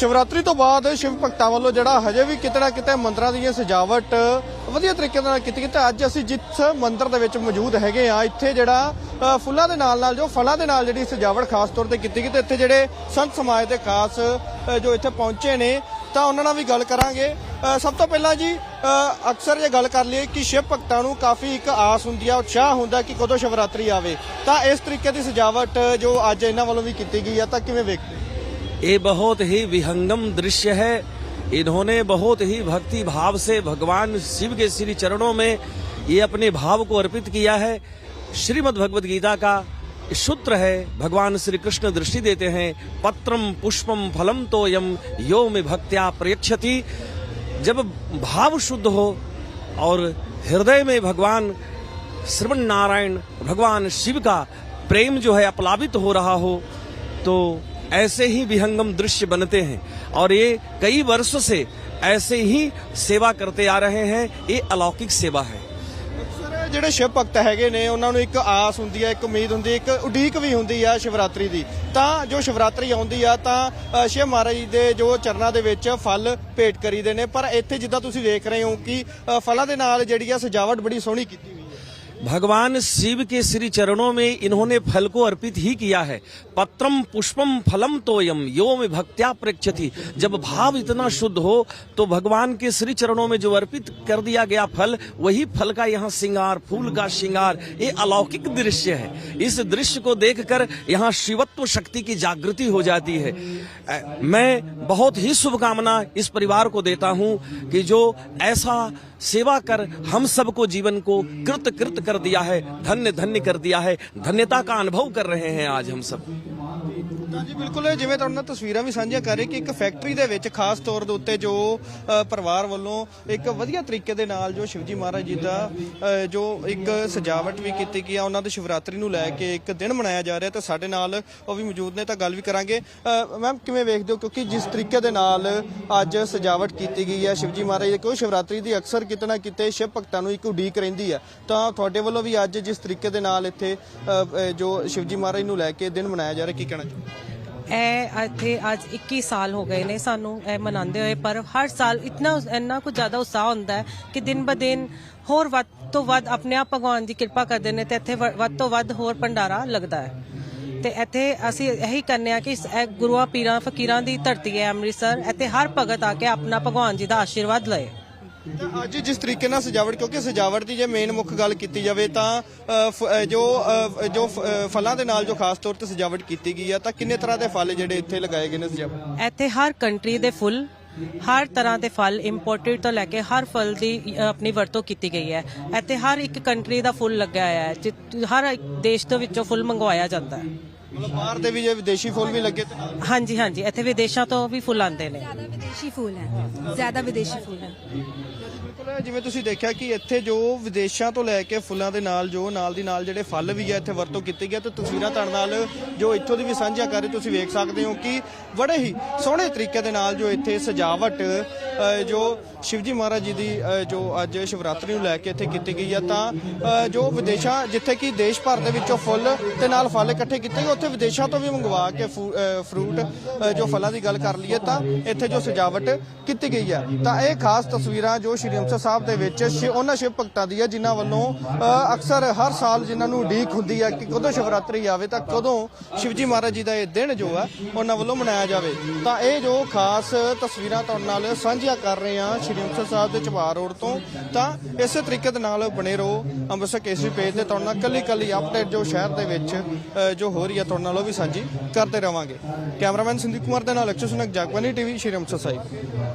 ਸ਼ਿਵਰਾਤਰੀ ਤੋਂ ਬਾਅਦ ਸ਼ਿਵ ਭਗਤਾਂ ਵੱਲੋਂ ਜਿਹੜਾ ਹਜੇ ਵੀ ਕਿਤੇ ਨਾ ਕਿਤੇ ਮੰਦਰਾਂ ਦੀਆਂ ਸਜਾਵਟ ਵਧੀਆ ਤਰੀਕੇ ਨਾਲ ਕੀਤੀ ਗਈ ਤੇ ਅੱਜ ਅਸੀਂ ਜਿਸ ਮੰਦਰ ਦੇ ਵਿੱਚ ਮੌਜੂਦ ਹੈਗੇ ਆ ਇੱਥੇ ਜਿਹੜਾ ਫੁੱਲਾਂ ਦੇ ਨਾਲ ਨਾਲ ਜੋ ਫਲਾਂ ਦੇ ਨਾਲ ਜਿਹੜੀ ਸਜਾਵਟ ਖਾਸ ਤੌਰ ਤੇ ਕੀਤੀ ਗਈ ਤੇ ਇੱਥੇ ਜਿਹੜੇ ਸੰਤ ਸਮਾਜ ਦੇ ਖਾਸ ਜੋ ਇੱਥੇ ਪਹੁੰਚੇ ਨੇ, ਤਾਂ ਉਹਨਾਂ ਨਾਲ ਵੀ ਗੱਲ ਕਰਾਂਗੇ। ਸਭ ਤੋਂ ਪਹਿਲਾਂ ਜੀ ਅਕਸਰ ਇਹ ਗੱਲ ਕਰ ਲਈਏ ਕਿ ਸ਼ਿਵ ਭਗਤਾਂ ਨੂੰ ਕਾਫੀ ਇੱਕ ਆਸ ਹੁੰਦੀ ਆ, ਉਤਸ਼ਾਹ ਹੁੰਦਾ ਕਿ ਕਦੋਂ ਸ਼ਿਵਰਾਤਰੀ ਆਵੇ। ਤਾਂ ਇਸ ਤਰੀਕੇ ਦੀ ਸਜਾਵਟ ਜੋ ਅੱਜ ਇਹਨਾਂ ਵੱਲੋਂ ਵੀ ਕੀਤੀ ਗਈ ਆ, ਤਾਂ ਕਿਵੇਂ ਵੇਖਦੇ ये बहुत ही विहंगम दृश्य है। इन्होंने बहुत ही भक्ति भाव से भगवान शिव के श्री चरणों में ये अपने भाव को अर्पित किया है। श्रीमद् भगवत गीता का सूत्र है, भगवान श्री कृष्ण दृष्टि देते हैं, पत्रम पुष्पम फलम तो यम यो में भक्त्या प्रयच्छति। जब भाव शुद्ध हो और हृदय में भगवान श्रवण नारायण, भगवान शिव का प्रेम जो है अपलावित हो रहा हो तो ऐसे ही विहंगम दृश्य बनते हैं और ये कई वर्ष से ऐसे ही सेवा करते आ रहे हैं ये अलौकिक सेवा है ਸਰ ਜਿਹੜੇ ਸ਼ਿਵ ਭਗਤ ਹੈਗੇ ਨੇ ਉਹਨਾਂ ਨੂੰ ਇੱਕ ਆਸ ਹੁੰਦੀ ਹੈ ਇੱਕ ਉਮੀਦ ਹੁੰਦੀ ਹੈ ਇੱਕ ਉਡੀਕ ਵੀ ਹੁੰਦੀ ਆ ਸ਼ਿਵਰਾਤਰੀ ਦੀ ਤਾਂ ਜੋ ਸ਼ਿਵਰਾਤਰੀ ਆਉਂਦੀ ਆ ਤਾਂ ਅ, ਸ਼ਿਵ ਮਹਾਰਾਜ ਜੀ ਦੇ ਜੋ ਚਰਨਾਂ ਦੇ ਵਿੱਚ ਫਲ ਭੇਟ ਕਰੀਦੇ ਨੇ ਪਰ ਇੱਥੇ ਜਿੱਦਾਂ ਤੁਸੀਂ ਦੇਖ ਰਹੇ ਹੋ ਕਿ ਅ, ਫਲਾਂ ਦੇ ਨਾਲ ਜਿਹੜੀ ਆ ਸਜਾਵਟ ਬੜੀ ਸੋਹਣੀ ਕੀਤੀ ਹੋਈ ਹੈ भगवान शिव के श्री चरणों में इन्होंने फल को अर्पित ही किया है। पत्रम पुष्पम फलम तोयम यो में भक्त्या प्रेक्षति जब भाव इतना शुद्ध हो तो भगवान के श्री चरणों में जो अर्पित कर दिया गया फल, वही फल का यहाँ श्रृंगार, फूल का श्रृंगार, ये अलौकिक दृश्य है। इस दृश्य को देखकर यहाँ शिवत्व शक्ति की जागृति हो जाती है। मैं बहुत ही शुभकामना इस परिवार को देता हूँ कि जो ऐसा सेवा कर हम सबको जीवन को कृत कृत दिया है धन्य धन्य कर दिया है धन्यता का अनुभव कर रहे हैं आज हम सब ਤਾਂ ਜੀ ਬਿਲਕੁਲ। ਜਿਵੇਂ ਤੁਹਾਡੇ ਨਾਲ ਤਸਵੀਰਾਂ ਵੀ ਸਾਂਝੀਆਂ ਕਰ ਰਹੇ ਕਿ ਇੱਕ ਫੈਕਟਰੀ ਦੇ ਵਿੱਚ ਖਾਸ ਤੌਰ ਦੇ ਉੱਤੇ ਜੋ ਪਰਿਵਾਰ ਵੱਲੋਂ ਇੱਕ ਵਧੀਆ ਤਰੀਕੇ ਦੇ ਨਾਲ ਜੋ ਸ਼ਿਵਜੀ ਮਹਾਰਾਜ ਜੀ ਦਾ ਜੋ ਇੱਕ ਸਜਾਵਟ ਵੀ ਕੀਤੀ ਗਈ ਆ, ਉਹਨਾਂ ਦੇ ਸ਼ਿਵਰਾਤਰੀ ਨੂੰ ਲੈ ਕੇ ਇੱਕ ਦਿਨ ਮਨਾਇਆ ਜਾ ਰਿਹਾ ਤੇ ਸਾਡੇ ਨਾਲ ਉਹ ਵੀ ਮੌਜੂਦ ਨੇ, ਤਾਂ ਗੱਲ ਵੀ ਕਰਾਂਗੇ। ਮੈਮ, ਕਿਵੇਂ ਵੇਖਦੇ ਹੋ? ਕਿਉਂਕਿ ਜਿਸ ਤਰੀਕੇ ਦੇ ਨਾਲ ਅੱਜ ਸਜਾਵਟ ਕੀਤੀ ਗਈ ਹੈ ਸ਼ਿਵਜੀ ਮਹਾਰਾਜ ਦੀ ਕੋਈ ਸ਼ਿਵਰਾਤਰੀ ਦੀ ਅਕਸਰ ਕਿਤੇ ਨਾ ਕਿਤੇ ਸ਼ਿਵ ਭਗਤਾਂ ਨੂੰ ਇੱਕ ਉਡੀਕ ਰਹਿੰਦੀ ਹੈ ਤਾਂ ਤੁਹਾਡੇ ਵੱਲੋਂ ਵੀ ਅੱਜ ਜਿਸ ਤਰੀਕੇ ਦੇ ਨਾਲ ਇੱਥੇ ਜੋ ਸ਼ਿਵਜੀ ਮਹਾਰਾਜ ਨੂੰ ਲੈ ਕੇ ਦਿਨ ਮਨਾਇਆ ਜਾ ਰਿਹਾ, ਕੀ ਕਹਿਣਾ ਚਾਹੁੰਦੇ ਇਹ ਇੱਥੇ ਅੱਜ 21 ਸਾਲ ਹੋ ਗਏ ਨੇ ਸਾਨੂੰ ਇਹ ਮਨਾਉਂਦੇ ਹੋਏ, ਪਰ ਹਰ ਸਾਲ ਇਤਨਾ ਇੰਨਾ ਕੁ ਜ਼ਿਆਦਾ ਉਤਸ਼ਾਹ ਹੁੰਦਾ ਹੈ ਕਿ ਦਿਨ ਬ ਦਿਨ ਹੋਰ ਵੱਧ ਤੋਂ ਵੱਧ ਆਪਣੇ ਆਪ ਭਗਵਾਨ ਦੀ ਕਿਰਪਾ ਕਰਦੇ ਨੇ ਤੇ ਇੱਥੇ ਵੱਧ ਤੋਂ ਵੱਧ ਹੋਰ ਭੰਡਾਰਾ ਲੱਗਦਾ ਹੈ। ਤੇ ਇੱਥੇ ਅਸੀਂ ਇਹੀ ਕਰਨੇ ਆ ਕਿ ਇਹ ਗੁਰੂਆਂ, ਪੀਰਾਂ, ਫਕੀਰਾਂ ਦੀ ਧਰਤੀ ਹੈ ਅੰਮ੍ਰਿਤਸਰ। ਇੱਥੇ ਹਰ ਭਗਤ ਆ ਕੇ ਆਪਣਾ ਭਗਵਾਨ ਜੀ ਦਾ ਆਸ਼ੀਰਵਾਦ ਲਏ। ਤਾਂ ਅੱਜ ਜਿਸ ਤਰੀਕੇ ਨਾਲ ਸਜਾਵਟ, ਕਿਉਂਕਿ ਸਜਾਵਟ ਦੀ ਜੇ ਮੇਨ ਮੁੱਖ ਗੱਲ ਕੀਤੀ ਜਾਵੇ ਤਾਂ ਜੋ ਜੋ ਫਲਾਂ ਦੇ ਨਾਲ ਜੋ ਖਾਸ ਤੌਰ ਤੇ ਸਜਾਵਟ ਕੀਤੀ ਗਈ ਆ, ਤਾਂ ਕਿੰਨੇ ਤਰ੍ਹਾਂ ਦੇ ਫਲ ਜਿਹੜੇ ਇੱਥੇ ਲਗਾਏ ਗਏ ਨੇ ਸਜਾਵਟ? ਇੱਥੇ ਹਰ ਕੰਟਰੀ ਦੇ ਫੁੱਲ, ਹਰ ਤਰ੍ਹਾਂ ਦੇ ਫਲ ਇੰਪੋਰਟਡ ਤੋਂ ਲੈ ਕੇ ਹਰ ਫਲ ਦੀ ਆਪਣੀ ਵਰਤੋਂ ਕੀਤੀ ਗਈ ਹੈ। ਇੱਥੇ ਹਰ ਇੱਕ ਕੰਟਰੀ ਦਾ ਫੁੱਲ ਲੱਗਿਆ ਹੋਇਆ ਹੈ ਹਰ ਦੇਸ਼ ਦੇ ਵਿੱਚੋਂ ਫੁੱਲ ਮੰਗਵਾਇਆ ਜਾਂਦਾ ਹੈ। ਮਤਲਬ ਬਾਹਰ ਦੇ ਵੀ ਜੇ ਵਿਦੇਸ਼ੀ ਫੁੱਲ ਵੀ ਲੱਗੇ ਤੇ ਹਾਂਜੀ ਹਾਂਜੀ। ਇੱਥੇ ਵਿਦੇਸ਼ਾਂ ਤੋਂ ਵੀ ਫੁੱਲ ਆਉਂਦੇ ਨੇ। ਜ਼ਿਆਦਾ ਵਿਦੇਸ਼ੀ ਫੂਲ ਹੈ। ਜ਼ਿਆਦਾ ਵਿਦੇਸ਼ੀ ਫੂਲ ਹੈ। ਬਿਲਕੁਲ ਜਿਵੇਂ ਤੁਸੀਂ ਦੇਖਿਆ ਕਿ ਇੱਥੇ ਜੋ ਵਿਦੇਸ਼ਾਂ ਤੋਂ ਲੈ ਕੇ ਫੁੱਲਾਂ ਦੇ ਨਾਲ ਜੋ ਨਾਲ ਦੀ ਨਾਲ ਜਿਹੜੇ ਫਲ ਵੀ ਆ ਇੱਥੇ ਵਰਤੋਂ ਕੀਤੀ ਗਿਆ ਤੇ ਤਸਵੀਰਾਂ ਤੁਹਾਡੇ ਨਾਲ ਜੋ ਇੱਥੋਂ ਦੀ ਵੀ ਸਾਂਝਾ ਕਰ ਰਹੇ ਤੁਸੀਂ ਵੇਖ ਸਕਦੇ ਹੋ ਕਿ ਬੜੇ ਹੀ ਸੋਹਣੇ ਤਰੀਕੇ ਦੇ ਨਾਲ ਜੋ ਇੱਥੇ ਸਜਾਵਟ ਜੋ ਸ਼ਿਵਜੀ ਮਹਾਰਾਜ ਜੀ ਦੀ ਜੋ ਅੱਜ ਸ਼ਿਵਰਾਤਰੀ ਨੂੰ ਲੈ ਕੇ ਇੱਥੇ ਕੀਤੀ ਗਈ ਹੈ ਤਾਂ ਜੋ ਵਿਦੇਸ਼ਾਂ, ਜਿੱਥੇ ਕਿ ਦੇਸ਼ ਭਰ ਦੇ ਵਿੱਚੋਂ ਫੁੱਲ ਤੇ ਨਾਲ ਫਲ ਇਕੱਠੇ ਕੀਤੇ ਗਏ, ਉੱਥੇ ਵਿਦੇਸ਼ਾਂ ਤੋਂ ਵੀ ਮੰਗਵਾ ਕੇ ਫੂ- ਫਰੂਟ ਜੋ ਫਲਾਂ ਦੀ ਗੱਲ ਕਰ ਲਈਏ ਤਾਂ ਇੱਥੇ ਜੋ ਸਜਾਵਟ ਕੀਤੀ ਗਈ ਹੈ ਤਾਂ ਇਹ ਖਾਸ ਤਸਵੀਰਾਂ ਜੋ ਸ਼੍ਰੀ ਅੰਮ੍ਰਿਤਸਰ ਸਾਹਿਬ ਦੇ ਵਿੱਚ ਸ਼ਿ- ਉਹਨਾਂ ਸ਼ਿਵ ਭਗਤਾਂ ਦੀ ਹੈ ਜਿਨ੍ਹਾਂ ਵੱਲੋਂ ਅਕਸਰ ਹਰ ਸਾਲ ਜਿਨ੍ਹਾਂ ਨੂੰ ਉਡੀਕ ਹੁੰਦੀ ਹੈ ਕਿ ਕਦੋਂ ਸ਼ਿਵਰਾਤਰੀ ਆਵੇ, ਤਾਂ ਕਦੋਂ ਸ਼ਿਵਜੀ ਮਹਾਰਾਜ ਜੀ ਦਾ ਇਹ ਦਿਨ ਜੋ ਹੈ ਉਹਨਾਂ ਵੱਲੋਂ ਮਨਾਇਆ ਜਾਵੇ। ਤਾਂ ਇਹ ਜੋ ਖਾਸ ਤਸਵੀਰਾਂ ਤੁਹਾਡੇ ਨਾਲ ਸਾਂਝੀਆਂ ਕਰ ਰਹੇ ਹਾਂ ਸ਼੍ਰੀ ਅੰਮ੍ਰਿਤਸਰ ਸਾਹਿਬ ਦੇ ਚਬਾਰ ਰੋਡ ਤੋਂ ਤਾਂ ਇਸੇ ਤਰੀਕੇ ਦੇ ਨਾਲ ਬਣੇ ਰਹੋ ਅੰਮ੍ਰਿਤਸਰ ਕੇਸਰੀ ਪੇਜ ਤੇ ਤੁਹਾਡੇ ਨਾਲ ਕੱਲੀ ਕੱਲੀ ਅਪਡੇਟ ਜੋ ਸ਼ਹਿਰ ਦੇ ਵਿੱਚ ਅ, ਜੋ ਹੋ ਰਹੀ ਹੈ ਤੁਹਾਡੇ ਨਾਲ ਉਹ ਵੀ ਸਾਂਝੀ ਕਰਦੇ ਰਵਾਂਗੇ। ਕੈਮਰਾਮੈਨ ਸੰਦੀਪ ਕੁਮਾਰ ਦੇ ਨਾਲ ਅਕਸ਼ਰ ਸੁਨਕ ਜਗਬਾਨੀ ਟੀਵੀ ਸ਼੍ਰੀ ਅੰਮ੍ਰਿਤਸਰ ਸਾਹਿਬ।